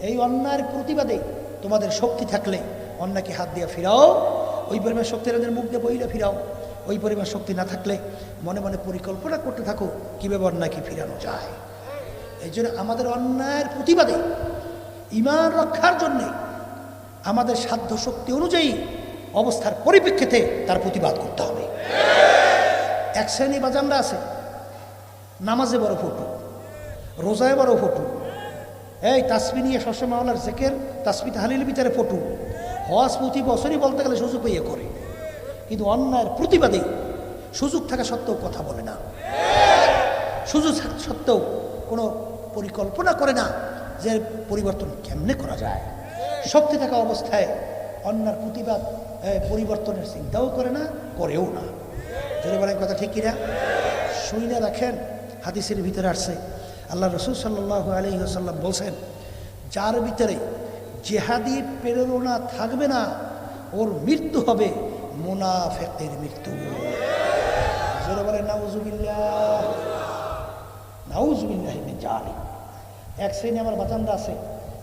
এই অন্যায়ের প্রতিবাদে তোমাদের শক্তি থাকলে অন্যকে হাত দিয়ে ফিরাও। ওই পরিমাণ শক্তি তাদের মুখ দিয়ে বইলে ফিরাও। ওই পরিমাণ শক্তি না থাকলে মনে মনে পরিকল্পনা করতে থাকো, কীভাবে অন্যায়কে ফিরানো যায়। এই জন্য আমাদের অন্যায়ের প্রতিবাদে ইমান রক্ষার জন্যে আমাদের সাধ্য শক্তি অনুযায়ী অবস্থার পরিপ্রেক্ষিতে তার প্রতিবাদ করতে হবে। এক শ্রেণি বাজানরা আছে। নামাজে বড় ফটো, রোজায় বড় ফটো এই তাসবি নিয়ে সবসময় মাওলার জেকের, তাসবি তাহালির ভিতরে ফটো হজ প্রতি বছরই বলতে গেলে সুযোগ পেয়ে করে। কিন্তু অন্যায়ের প্রতিবাদে সুযোগ থাকা সত্ত্বেও কথা বলে না। সুযোগ সত্ত্বেও কোনো পরিকল্পনা করে না যে পরিবর্তন কেমনে করা যায়। শক্তি থাকা অবস্থায় অন্যার প্রতিবাদ পরিবর্তনের চিন্তাও করে না, করেও না। যদি বলেন কথা ঠিক কিনা? শুই না রাখেন, হাদিসের ভিতরে আসছে। আল্লাহ রসুল সাল্লাহ আলী সাল্লাম বলছেন, যার ভিতরে জেহাদি প্রেরণা থাকবে না, ওর মৃত্যু হবে মুনাফেকের মৃত্যু। মিন এক শ্রেণি আমার বাচান্দা আছে,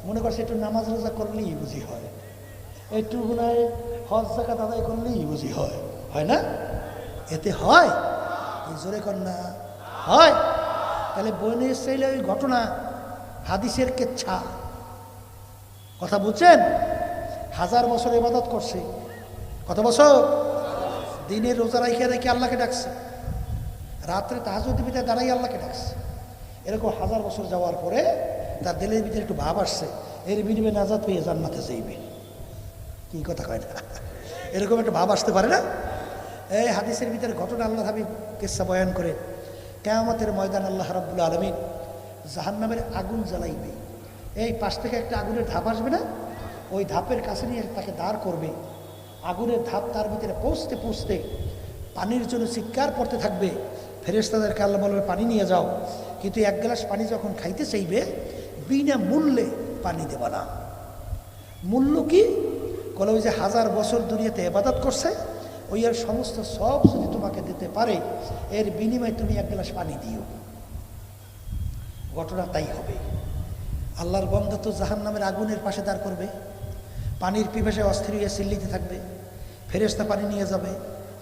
মনে করছে একটু নামাজ রোজা করলেই বুঝি হয়। একটু গুনায় হজ জাকাত আদায় করলেই বুঝি হয়। হয় না? এতে হয়? জোরে কর না? হয়। তাহলে বইনের চাইলে ওই ঘটনা, হাদিসের কেচ্ছা। কথা বুঝছেন? হাজার বছর ইবাদত করছে। কত বছর? দিনের রোজা রাইখে রেখে আল্লাহকে ডাকছে। রাত্রে তাহাজুদ ভিতরে দাঁড়াই আল্লাহকে ডাকছে। এরকম হাজার বছর যাওয়ার পরে তার দিলের ভিতরে একটু ভাব আসছে। এর বিনিময়ে নাজাদ পেয়ে জান্নাতে যাইবে। কি কথা কয় না? এরকম একটা ভাব আসতে পারে না? এই হাদিসের ভিতরে ঘটনা আল্লাহ হাবিব কেসা বয়ান করে কেয়ামতের ময়দান আল্লাহ রাব্বুল আলমিন জাহান্নামের আগুন জ্বালাইবে। এই পাশ থেকে একটা আগুনের ধাপ আসবে না? ওই ধাপের কাছে নিয়ে তাকে দাঁড় করবে। আগুনের ধাপ তার ভিতরে পৌঁছতে পৌঁছতে পানির জন্য চিৎকার পড়তে থাকবে। ফেরেস্তাদেরকে আল্লাহ বলবে, পানি নিয়ে যাও। কিন্তু এক গ্লাস পানি যখন খাইতে চাইবে, বিনা মূল্যে পানি দেবা না। মূল্য কি? কলে ওই যে হাজার বছর দুনিয়াতে এবাদত করছে ওই আর সমস্ত সব যদি তোমাকে দিতে পারে, এর বিনিময়ে তুমি এক গ্লাস পানি দিও। ঘটনা তাই হবে। আল্লাহর বন্ধ তো জাহান নামের আগুনের পাশে দাঁড় করবে। পানির পিপাসে অস্থির হয়ে চিল্লিতে থাকবে। ফেরেস্তা পানি নিয়ে যাবে।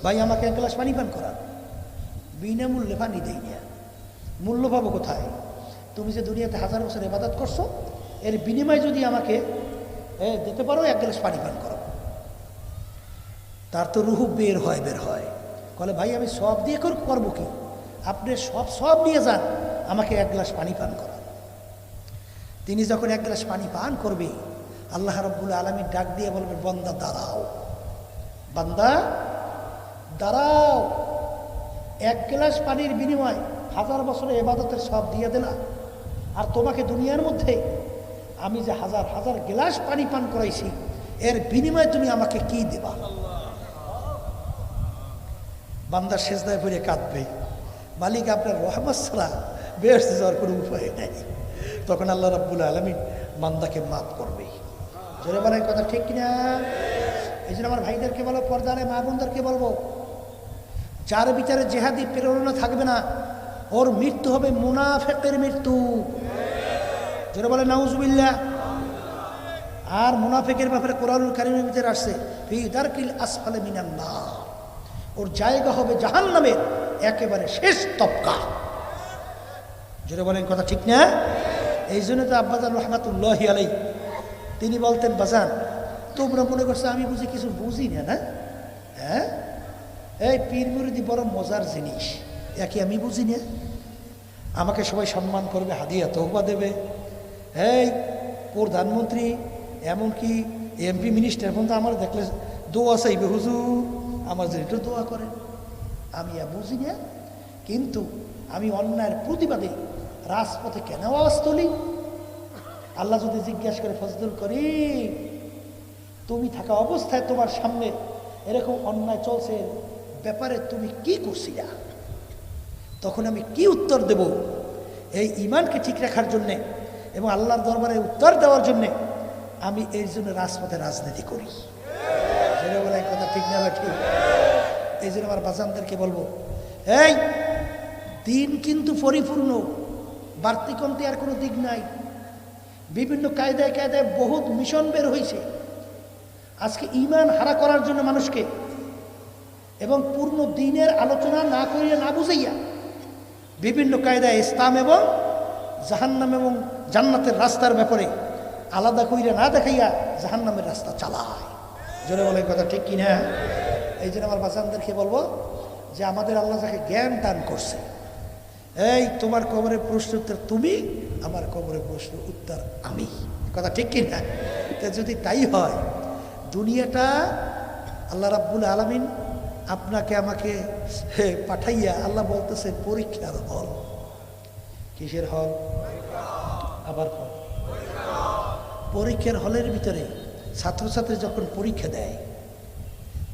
ভাই, আমাকে এক গ্লাস পানি পান করান। বিনামূল্যে পানি দেই না। মূল্য পাবো কোথায়? তুমি যে দুনিয়াতে হাজার বছর এবাদত করছ, এর বিনিময়ে যদি আমাকে দিতে পারো, এক গ্লাস পানি পান করো। তার তো রুহু বের হয় বের হয়। বলে ভাই, আমি সব দিয়ে কর করব কি? আপনি সব সব নিয়ে যান, আমাকে এক গ্লাস পানি পান করান। তিনি যখন এক গ্লাস পানি পান করবে, আল্লাহ রব্বুল আলমীর ডাক দিয়ে বলবেন, বন্দা, দাঁড়াও। বান্দা, দাঁড়াও। এক গ্লাস পানির বিনিময় হাজার বছরের এবাদতের সব দিয়ে দিলা আর তোমাকে দুনিয়ার মধ্যে আমি যে হাজার হাজার গ্লাস পানি পান করাইছি, এর বিনিময়ে তুমি আমাকে কি দেবা? বান্দা শেষদায় পড়ে কাঁদবে। মালিক আপনার রহমত ছাড়া বেশ যাওয়ার কোনো উপায় নেই। তখন আল্লাহ রাব্বুল আলমী বান্দাকে মাফ করবে। জোরে বলেন কথা ঠিক কিনা? এই জন্য আমার ভাইদেরকে বলো, পর্দারে মা বোনদেরকে বলব, যার বিচারে জেহাদি প্রেরণা থাকবে না, ওর মৃত্যু হবে মুনাফেকের মৃত্যু। যেটা বলে নাউজুবিল্লা আর মুনাফেকের ব্যাপারে কোরআনুল কারিমের ভিতরে আসছে, ফি দারকিল আসফালে মিনান না ওর জায়গা হবে জাহান নামের একেবারে শেষ তপকা যেটা বলেন, কথা ঠিক না? এই জন্য তো আব্বাজান রহমাতুল্লাহ আলাই তিনি বলতেন, বাজান, তোমরা মনে করছ আমি বুঝি কিছু বুঝি না না? হ্যাঁ? এই পীর মুরিদি বড় মজার জিনিস, একে আমি বুঝি না। আমাকে সবাই সম্মান করবে, হাদিয়া তহবা দেবে। এই প্রধানমন্ত্রী, এমনকি এমপি মিনিস্টার এখন তো আমার দেখলে দোয়া চাইবে, হুজুর। আমার জন্য দোয়া করেন আমি আর বুঝি না, কিন্তু আমি অন্যায়ের প্রতিবাদে রাজপথে কেন আওয়াজ তুলি? আল্লাহ যদি জিজ্ঞাসা করে ফজদুল করি তুমি থাকা অবস্থায় তোমার সামনে এরকম অন্যায় চলছে, ব্যাপারে তুমি কি করছিলা? তখন আমি কি উত্তর দেব? এই ইমানকে ঠিক রাখার জন্যে এবং আল্লাহর দরবারে উত্তর দেওয়ার জন্যে আমি এর জন্য রাজপথে রাজনীতি করি। সেটা বলে এই ঠিক না ঠিক? এই জন্য আমার বাজানদেরকে বলব, এই, দিন কিন্তু পরিপূর্ণ। বাড়তি কমতে আর কোনো দিক নাই। বিভিন্ন কায়দায় কায়দায় বহুত মিশন বের হয়েছে আজকে ইমান হারা করার জন্য মানুষকে এবং পূর্ণ দিনের আলোচনা না করিয়া না বুঝাইয়া বিভিন্ন কায়দায় ইসলাম এবং জাহান্নাম এবং জান্নাতের রাস্তার ব্যাপারে আলাদা কইরা না দেখাইয়া জাহান্নামের রাস্তা চালায়। জোরে বলে কথা ঠিক কিনা? এই জন্য আমার বাচ্চাদেরকে বলব যে আমাদের আল্লাহ তাকে জ্ঞান দান করছে, এই তোমার কবরের প্রশ্ন উত্তর তুমি, আমার কবরের প্রশ্ন উত্তর আমি। কথা ঠিক কিনা? তা যদি তাই হয়, দুনিয়াটা আল্লাহ রাব্বুল আলমিন আপনাকে আমাকে পাঠাইয়া আল্লাহ বলতেছে, পরীক্ষার হল। কিসের হল? আবার হল। পরীক্ষার হলের ভিতরে ছাত্রছাত্রী যখন পরীক্ষা দেয়,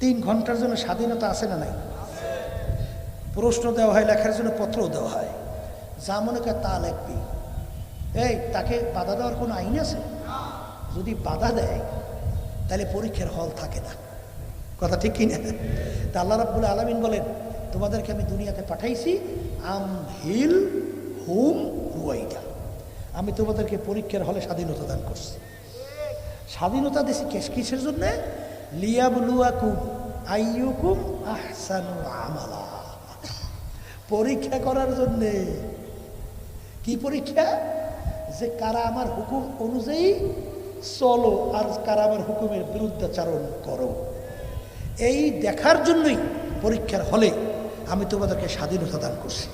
তিন ঘণ্টার জন্য স্বাধীনতা আছে না নাই? প্রশ্ন দেওয়া হয়, লেখার জন্য পত্রও দেওয়া হয়। যা মনে করে তা লেখবি। এই, তাকে বাধা দেওয়ার কোনো আইন আছে? যদি বাধা দেয়, তাহলে পরীক্ষার হল থাকে না। কথা ঠিক কিনা তা আল্লাহ রাব্বুল আলমিন বলেন, তোমাদেরকে আমি দুনিয়াতে পাঠাইছি, আম হিল হুম রুয়াইটা আমি তোমাদেরকে পরীক্ষার হলে স্বাধীনতা দান করছি। স্বাধীনতা দিছি কেস কিসের জন্যে? আমালা। পরীক্ষা করার জন্যে। কি পরীক্ষা? যে কারা আমার হুকুম অনুযায়ী চলো আর কারা আমার হুকুমের বিরুদ্ধাচারণ করো। এই দেখার জন্যই পরীক্ষার হলে আমি তোমাদেরকে স্বাধীনতা দান করছি।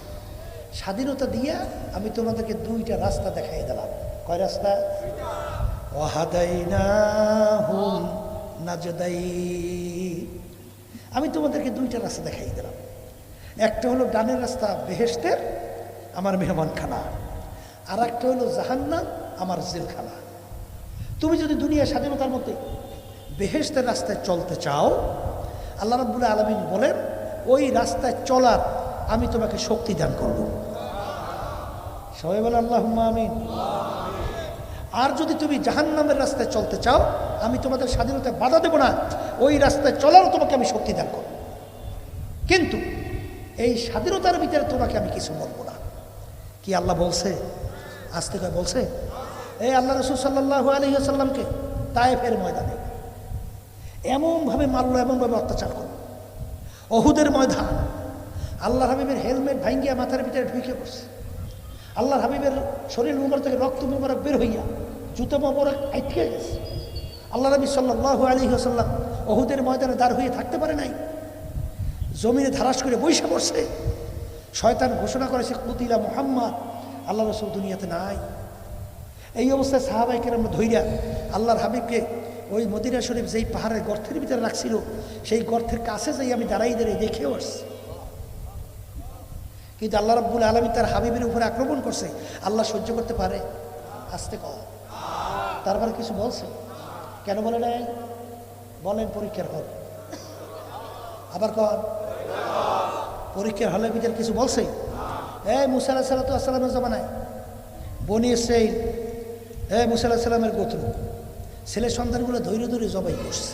স্বাধীনতা দিয়া আমি তোমাদেরকে দুইটা রাস্তা দেখাই দিলাম। কয় রাস্তা? আমি তোমাদেরকে দুইটা রাস্তা দেখাই দিলাম। একটা হলো ডানের রাস্তা বেহেস্তের আমার মেহমানখানা। আর একটা হলো জাহান্নাম, আমার জেলখানা। তুমি যদি দুনিয়া স্বাধীনতার মধ্যে বেহেস্তের রাস্তায় চলতে চাও, আল্লাহ রাব্বুল আলমিন বলেন, ওই রাস্তায় চলার আমি তোমাকে শক্তি দান করব। সবাই বলে আল্লাহ আমিন। আর যদি তুমি জাহান্নামের রাস্তায় চলতে চাও, আমি তোমাদের স্বাধীনতায় বাধা দেব না। ওই রাস্তায় চলারও তোমাকে আমি শক্তি দান করব। কিন্তু এই স্বাধীনতার ভিতরে তোমাকে আমি কিছু বলব না। কি আল্লাহ বলছে? আজ থেকে বলছে? এই আল্লাহ রসুল সাল্লাহ আলহিহাসাল্লামকে তায়েফের ময়দানে এমনভাবে মারলো, এমনভাবে অত্যাচার করল। অহুদের ময়দান আল্লাহ হাবিবের হেলমেট ভাঙ্গিয়া মাথার ভিতরে ঢুকে পড়ছে। আল্লাহ হাবিবের শরীর মুবারক থেকে রক্ত মুবারক বের হইয়া জুতো মুবারক আইটিয়ে গেছে। আল্লাহ নবী সাল্লাহ আলী আসাল্লাম অহুদের ময়দানে দাঁড় হয়ে থাকতে পারে নাই। জমিনে ধারাস করে বৈশা পড়ছে। শয়তান ঘোষণা করেছে, কুতিলা মোহাম্মদ, আল্লাহ রসুল দুনিয়াতে নাই। এই অবস্থায় সাহাবাইকে আমরা ধৈর্যা আল্লাহর হাবিবকে ওই মদিনা শরীফ যেই পাহাড়ের গর্তের ভিতরে রাখছিল, সেই গর্তের কাছে যাই আমি দাঁড়াই দাঁড়িয়ে দেখেও আসছি। কিন্তু আল্লাহ রাব্বুল আলমী তার হাবিবের উপরে আক্রমণ করছে। আল্লাহ সহ্য করতে পারে। আসতে কম তারপরে কিছু বলছে? কেন বলে নাই? বলেন পরীক্ষার হল। আবার কর। পরীক্ষার হলের ভিতরে কিছু বলছে? এই মুসা আলাহ সাল্লামের জমানায়। বনি সেই হে মুসা আলাহ সাল্লামের গোত্র। ছেলে সন্তানগুলো ধৈর্য ধরে জবাই করছে।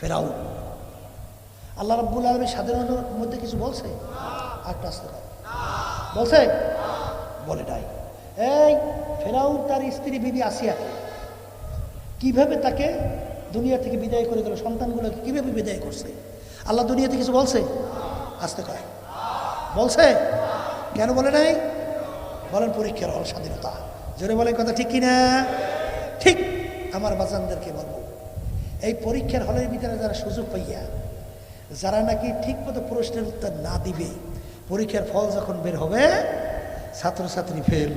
ফেরাও আল্লাহ রাব্বুল আলমী স্বাধীনতার মধ্যে কিছু বলছে? একটা আসতে কর বলছে? বলে নাই। এই, ফেরাউন তার স্ত্রী বিবি আসিয়া কীভাবে তাকে দুনিয়া থেকে বিদায় করে গেল? সন্তানগুলোকে কীভাবে বিদায় করছে? আল্লাহ দুনিয়াতে কিছু বলছে? আসতে কয়। বলছে? কেন বলে নাই? বলেন পরীক্ষার হল, স্বাধীনতা। জোরে বলেন কথা ঠিক কিনা? ঠিক। আমার বাজানদেরকে বলব, এই পরীক্ষার হলের ভিতরে যারা সুযোগ পাইয়া, যারা নাকি ঠিক মতো প্রশ্নের উত্তর না দিবে, পরীক্ষার ফল যখন বের হবে, ছাত্রছাত্রী ফেল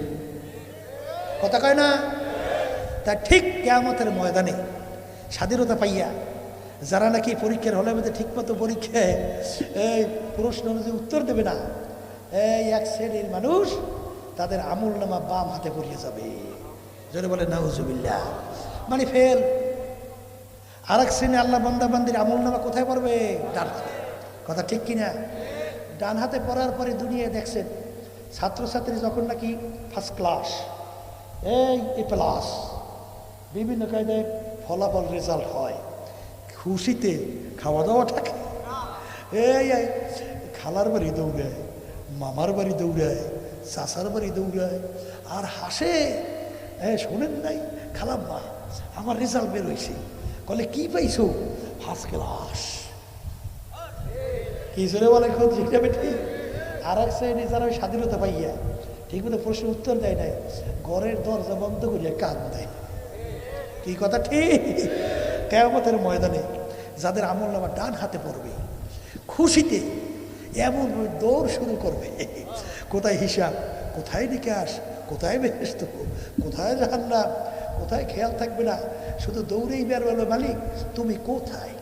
কথা কয় না? তা ঠিক কেয়ামতের ময়দানে স্বাধীনতা পাইয়া যারা নাকি পরীক্ষার হলের মধ্যে ঠিকমতো পরীক্ষায় এই প্রশ্ন অনুযায়ী উত্তর দেবে না, এই এক শ্রেণির মানুষ তাদের আমুল নামা বাম হাতে পড়িয়ে যাবে। যদি বলে নাউজুবিল্লা মানে ফেল। আর এক শ্রেণি আল্লাহ বন্দা বান্দির আমুল নামা কোথায় পড়বে? ডান কথা ঠিক কিনা? ডান হাতে পড়ার পরে দুনিয়া দেখছেন, ছাত্রছাত্রী যখন নাকি ফার্স্ট ক্লাস এই এ প্লাস বিভিন্ন কায়দায় ফলাফল রেজাল্ট হয়। খুশিতে খাওয়া দাওয়া থাকে। এই খালার বাড়ি দৌড়ায়, মামার বাড়ি দৌড়ায় চাষার বাড়ি দৌড়ায়, আর হাসে। হ্যাঁ শোনেন নাই খালাম মা, আমার রেজাল্ট বের হয়েছে কলে, কি পাইছো? First class. কি জোরে বলে খোঁজ যেটা বেটি আর এক শ্রেণি যারা স্বাধীনতা পাইয়া, ঠিক মতো প্রশ্ন উত্তর দেয় নাই, ঘরের দরজা বন্ধ করিয়া কান দেয়। কি কথা? ঠিক। কেয়ামতের ময়দানে যাদের আমল নামা ডান হাতে পড়বে, খুশিতে এমন ওই দৌড় শুরু করবে। কোথায় হিসাব, কোথায় নিকাশ, কোথায় বেহেস্ত কোথায় জাহান্নাম, কোথায় খেয়াল থাকবে না? শুধু দৌড়েই বের মালিক, তুমি কোথায়?